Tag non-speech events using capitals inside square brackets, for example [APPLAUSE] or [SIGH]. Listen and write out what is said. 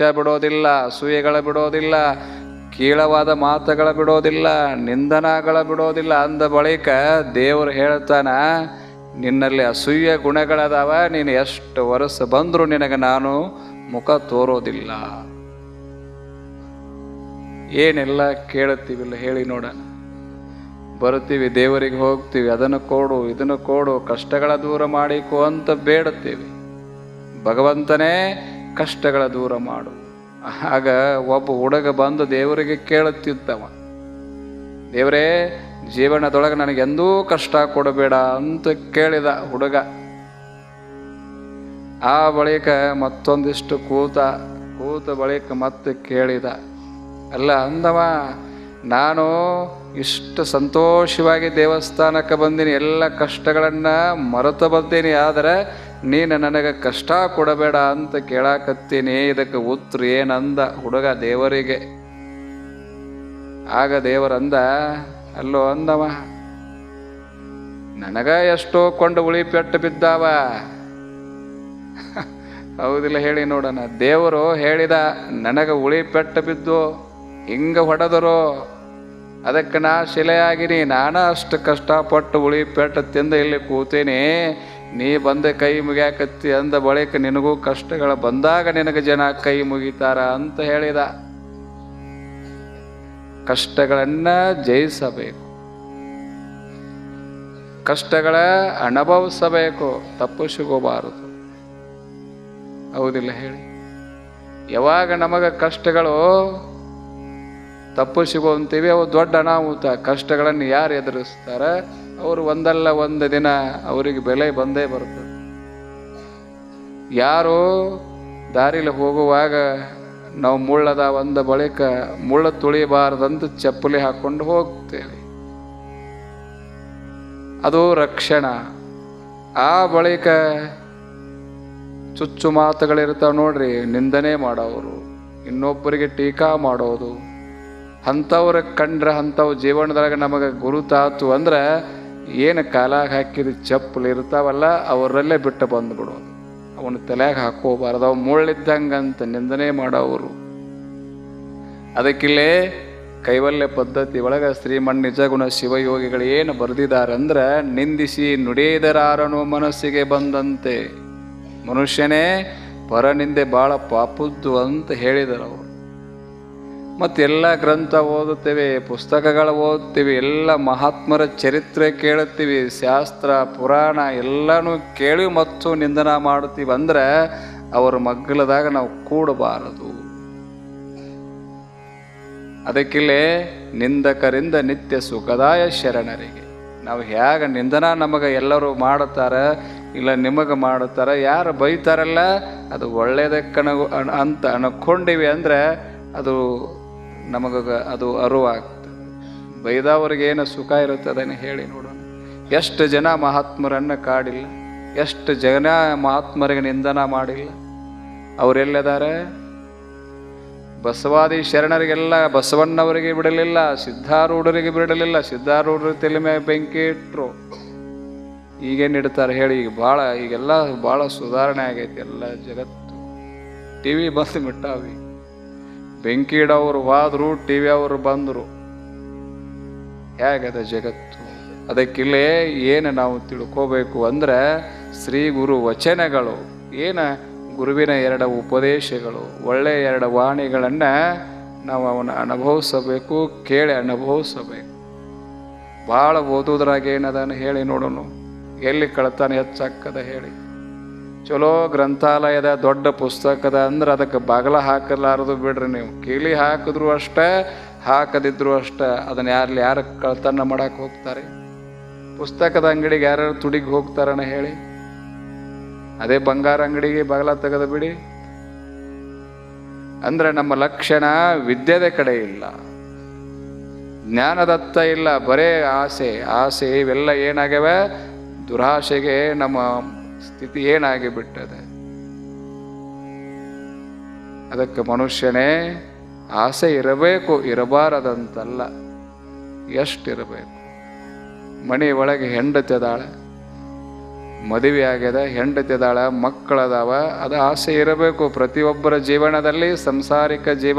ಬಿಡೋದಿಲ್ಲ ಸೂಯೆಗಳ ಬಿಡೋದಿಲ್ಲ, ಕೀಳವಾದ ಮಾತುಗಳ ಬಿಡೋದಿಲ್ಲ, ನಿಂದನಗಳ ಬಿಡೋದಿಲ್ಲ ಅಂದ ಬಳಿಕ ದೇವರು ಹೇಳ್ತಾನ, ನಿನ್ನಲ್ಲಿ ಅಸೂಯ ಗುಣಗಳದಾವ, ನೀನು ಎಷ್ಟು ವರ್ಷ ಬಂದರೂ ನಿನಗೆ ನಾನು ಮುಖ ತೋರೋದಿಲ್ಲ. ಏನೆಲ್ಲ ಕೇಳುತ್ತೀವಿಲ್ಲ ಹೇಳಿ ನೋಡ. ಬರ್ತೀವಿ ದೇವರಿಗೆ ಹೋಗ್ತೀವಿ, ಅದನ್ನು ಕೊಡು, ಇದನ್ನು ಕೊಡು, ಕಷ್ಟಗಳ ದೂರ ಮಾಡಿಕೊ ಅಂತ ಬೇಡುತ್ತೀವಿ. ಭಗವಂತನೇ ಕಷ್ಟಗಳ ದೂರ ಮಾಡು. ಆಗ ಒಬ್ಬ ಹುಡುಗ ಬಂದು ದೇವರಿಗೆ ಕೇಳುತ್ತಿದ್ದವ. ದೇವರೇ, ಜೀವನದೊಳಗೆ ನನಗೆ ಎಂದೂ ಕಷ್ಟ ಕೊಡಬೇಡ ಅಂತ ಕೇಳಿದ ಹುಡುಗ. ಆ ಬಳಿಕ ಮತ್ತೊಂದಿಷ್ಟು ಕೂತ ಕೂತ ಬಳಿಕ ಮತ್ತೆ ಕೇಳಿದ. ಅಲ್ಲ, ಅಂದವ, ನಾನು ಇಷ್ಟು ಸಂತೋಷವಾಗಿ ದೇವಸ್ಥಾನಕ್ಕೆ ಬಂದೀನಿ, ಎಲ್ಲ ಕಷ್ಟಗಳನ್ನು ಮರೆತು ಬಂದೀನಿ, ಆದರೆ ನೀನು ನನಗೆ ಕಷ್ಟ ಕೊಡಬೇಡ ಅಂತ ಕೇಳಾಕತ್ತೀನಿ. ಇದಕ್ಕೆ ಉತ್ತರ ಏನಂದ ಹುಡುಗ ದೇವರಿಗೆ. ಆಗ ದೇವರಂದ ಅಲ್ಲೋ ಅಂದವ, ನನಗ ಎಷ್ಟೋ ಕೊಂಡು ಉಳಿ ಪೆಟ್ಟು ಬಿದ್ದಾವ. [LAUGHS] ಹೌದಿಲ್ಲ ಹೇಳಿ ನೋಡೋಣ. ದೇವರು ಹೇಳಿದ, ನನಗೆ ಉಳಿ ಪೆಟ್ಟು ಬಿದ್ದು ಹಿಂಗೆ ಹೊಡೆದರು ಅದಕ್ಕೆ ನಾ ಶಿಲೆಯಾಗಿನಿ. ನಾನು ಅಷ್ಟು ಕಷ್ಟಪಟ್ಟು ಉಳಿ ಪೆಟ್ಟು ತಿಂದು ಇಲ್ಲಿ ಕೂತೀನಿ. ನೀ ಬಂದ ಕೈ ಮುಗಿಯಾಕತ್ತಿ ಅಂದ ಬಳಿಕ ನಿನಗೂ ಕಷ್ಟಗಳ ಬಂದಾಗ ನಿನಗೆ ಜನ ಕೈ ಮುಗಿತಾರ ಅಂತ ಹೇಳಿದ. ಕಷ್ಟಗಳನ್ನ ಜಯಿಸಬೇಕು. ಕಷ್ಟಗಳ ಅನುಭವಿಸಬೇಕು, ತಪ್ಪಿಸಿಕೋಬಾರದು. ಹೌದಿಲ್ಲ ಹೇಳಿ. ಯಾವಾಗ ನಮಗೆ ಕಷ್ಟಗಳು ತಪ್ಪು ಸಿಗುವಂತೀವಿ ಅವು ದೊಡ್ಡ ಅನಾಹುತ. ಕಷ್ಟಗಳನ್ನು ಯಾರು ಎದುರಿಸ್ತಾರೆ? ಅವರು ಒಂದಲ್ಲ ಒಂದು ದಿನ ಅವರಿಗೆ ಬೆಲೆ ಬಂದೇ ಬರುತ್ತೆ. ಯಾರು ದಾರಿಲಿ ಹೋಗುವಾಗ ನಾವು ಮುಳ್ಳದ ಒಂದು ಬಳಿಕ ಮುಳ್ಳು ತುಳಿಬಾರ್ದಂತ ಚಪ್ಪಲಿ ಹಾಕೊಂಡು ಹೋಗ್ತೇವೆ. ಅದು ರಕ್ಷಣ. ಆ ಬಳಿಕ ಚುಚ್ಚು ಮಾತುಗಳಿರ್ತಾವ ನೋಡ್ರಿ, ನಿಂದನೆ ಮಾಡೋರು ಇನ್ನೊಬ್ಬರಿಗೆ ಟೀಕಾ ಮಾಡೋದು. ಅಂಥವ್ರ ಕಂಡ್ರೆ ಅಂಥವು ಜೀವನದಾಗ ನಮಗೆ ಗುರುತಾತು ಅಂದ್ರೆ ಏನು ಕಾಲಾಗ ಹಾಕಿದ ಚಪ್ಪಲಿ ಇರ್ತಾವಲ್ಲ, ಅವರಲ್ಲೇ ಬಿಟ್ಟು ಬಂದ್ಬಿಡೋದು ಅವನ ತಲೆಯಾಗ ಹಾಕೋಬಾರ್ದು. ಅವು ಮುಳ್ಳಿದ್ದಂಗಂತ ನಿಂದನೆ ಮಾಡೋವರು. ಅದಕ್ಕಿಲ್ಲೇ ಕೈವಲ್ಯ ಪದ್ಧತಿ ಒಳಗೆ ಶ್ರೀಮಣ್ ನಿಜಗುಣ ಶಿವಯೋಗಿಗಳು ಏನು ಬರೆದಿದ್ದಾರೆ ಅಂದ್ರೆ ನಿಂದಿಸಿ ನುಡಿಯದರಾರನು ಮನಸ್ಸಿಗೆ ಬಂದಂತೆ. ಮನುಷ್ಯನೇ ಪರನಿಂದೆ ಭಾಳ ಪಾಪದ್ದು ಅಂತ ಹೇಳಿದರು ಅವರು ಮತ್ತೆಲ್ಲ ಗ್ರಂಥ ಓದುತ್ತೇವೆ, ಪುಸ್ತಕಗಳು ಓದುತ್ತೇವೆ, ಎಲ್ಲ ಮಹಾತ್ಮರ ಚರಿತ್ರೆ ಕೇಳುತ್ತೀವಿ, ಶಾಸ್ತ್ರ, ಪುರಾಣ ಎಲ್ಲನೂ ಕೇಳಿ ಮತ್ತು ನಿಂದನ ಮಾಡುತ್ತೀವಿ ಅಂದ್ರೆ ಅವರ ಮಗ್ಗಲದಾಗ ನಾವು ಕೂಡಬಾರದು. ಅದಕ್ಕಿಲ್ಲೇ ನಿಂದಕರಿಂದ ನಿತ್ಯ ಸುಖದಾಯ ಶರಣರಿಗೆ. ನಾವು ಹೇಗೆ ನಿಂದನ ನಮಗೆ ಎಲ್ಲರೂ ಮಾಡುತ್ತಾರೆ, ಇಲ್ಲ ನಿಮಗೆ ಮಾಡುತ್ತಾರೆ, ಯಾರು ಬೈತಾರಲ್ಲ, ಅದು ಒಳ್ಳೇದಕ್ಕನ ಅಂತ ಅನ್ಕೊಂಡಿವಿ ಅಂದರೆ ಅದು ನಮಗೆ ಅದು ಅರುವಾಗ್ತದೆ. ಏನು ಸುಖ ಇರುತ್ತೆ ಅದನ್ನು ಹೇಳಿ ನೋಡೋಣ. ಎಷ್ಟು ಜನ ಮಹಾತ್ಮರನ್ನು ಕಾಡಿಲ್ಲ, ಎಷ್ಟು ಜನ ಮಹಾತ್ಮರಿಗೆ ನಿಂದನ ಮಾಡಿಲ್ಲ. ಅವರೆಲ್ಲಿದ್ದಾರೆ? ಬಸವಾದಿ ಶರಣರಿಗೆಲ್ಲ ಬಸವಣ್ಣವರಿಗೆ ಬಿಡಲಿಲ್ಲ, ಸಿದ್ಧಾರೂಢರಿಗೆ ಬಿಡಲಿಲ್ಲ, ಸಿದ್ಧಾರೂಢರ ತಲೆ ಬೆಂಕಿ ಇಟ್ಟರು ಈಗೇನಿಡ್ತಾರೆ ಹೇಳಿ, ಈಗ ಭಾಳ ಈಗೆಲ್ಲ ಭಾಳ ಸುಧಾರಣೆ ಆಗೈತಿ ಎಲ್ಲ ಜಗತ್ತು. ಟಿ ವಿ ಬಂದು ಬಿಟ್ಟಾವಿ ಬೆಂಕಿ ಹೋದರು ಟಿ ವಿ ಅವರು ಬಂದರು. ಹೇಗದ ಜಗತ್ತು? ಅದಕ್ಕಿಲ್ಲೇ ಏನು ನಾವು ತಿಳ್ಕೋಬೇಕು ಅಂದ್ರೆ ಶ್ರೀ ಗುರು ವಚನಗಳು. ಏನು? ಗುರುವಿನ ಎರಡು ಉಪದೇಶಗಳು. ಒಳ್ಳೆಯ ಎರಡು ವಾಣಿಗಳನ್ನು ನಾವು ಅವನ ಅನುಭವಿಸಬೇಕು, ಕೇಳಿ ಅನುಭವಿಸಬೇಕು. ಭಾಳ ಓದೋದ್ರಾಗ ಏನದನ್ನು ಹೇಳಿ ನೋಡೋಣ ಎಲ್ಲಿ ಕಳ್ತಾನೆ ಹೆಚ್ಚಾಕ್ಕದ ಹೇಳಿ. ಚಲೋ ಗ್ರಂಥಾಲಯದ ದೊಡ್ಡ ಪುಸ್ತಕದ ಅಂದ್ರೆ ಅದಕ್ಕೆ ಬಾಗಲ ಹಾಕಲಾರದು ಬಿಡ್ರಿ ನೀವು. ಕೀಲಿ ಹಾಕಿದ್ರು ಅಷ್ಟೇ, ಹಾಕದಿದ್ರು ಅಷ್ಟೇ, ಅದನ್ನ ಯಾರಲ್ಲಿ ಯಾರು ಕಳ್ತನ ಮಾಡಕ್ಕೆ ಹೋಗ್ತಾರೆ? ಪುಸ್ತಕದ ಅಂಗಡಿಗೆ ಯಾರ್ಯಾರು ತುಡಿಗೆ ಹೋಗ್ತಾರಣ ಹೇಳಿ? ಅದೇ ಬಂಗಾರ ಅಂಗಡಿಗೆ ಬಾಗಲ ತೆಗೆದು ಬಿಡಿ. ಅಂದ್ರೆ ನಮ್ಮ ಲಕ್ಷಣ ವಿದ್ಯೆದ ಕಡೆ ಇಲ್ಲ. ಜ್ಞಾನದತ್ತ ಇಲ್ಲ, ಬರೇ ಆಸೆ. ಆಸೆ ಇವೆಲ್ಲ ಏನಾಗ್ಯವೆ? ದುರಾಸೆಗೆ ನಮ್ಮ ಸ್ಥಿತಿ ಏನಾಗಿ ಬಿಟ್ಟದೆ? ಅದಕ್ಕೆ ಮನುಷ್ಯನೇ ಆಸೆ ಇರಬೇಕು, ಇರಬಾರದಂತಲ್ಲ. ಎಷ್ಟಿರಬೇಕು? ಮನೆ ಒಳಗೆ ಹೆಂಡತಿದಾಳೆ ಮದುವೆ ಆಗ್ಯದ, ಹೆಂಡತಿ ಅದಾಳ, ಮಕ್ಕಳದಾವ, ಅದು ಆಸೆ ಇರಬೇಕು. ಪ್ರತಿಯೊಬ್ಬರ ಜೀವನದಲ್ಲಿ ಸಂಸಾರಿಕ ಜೀವನ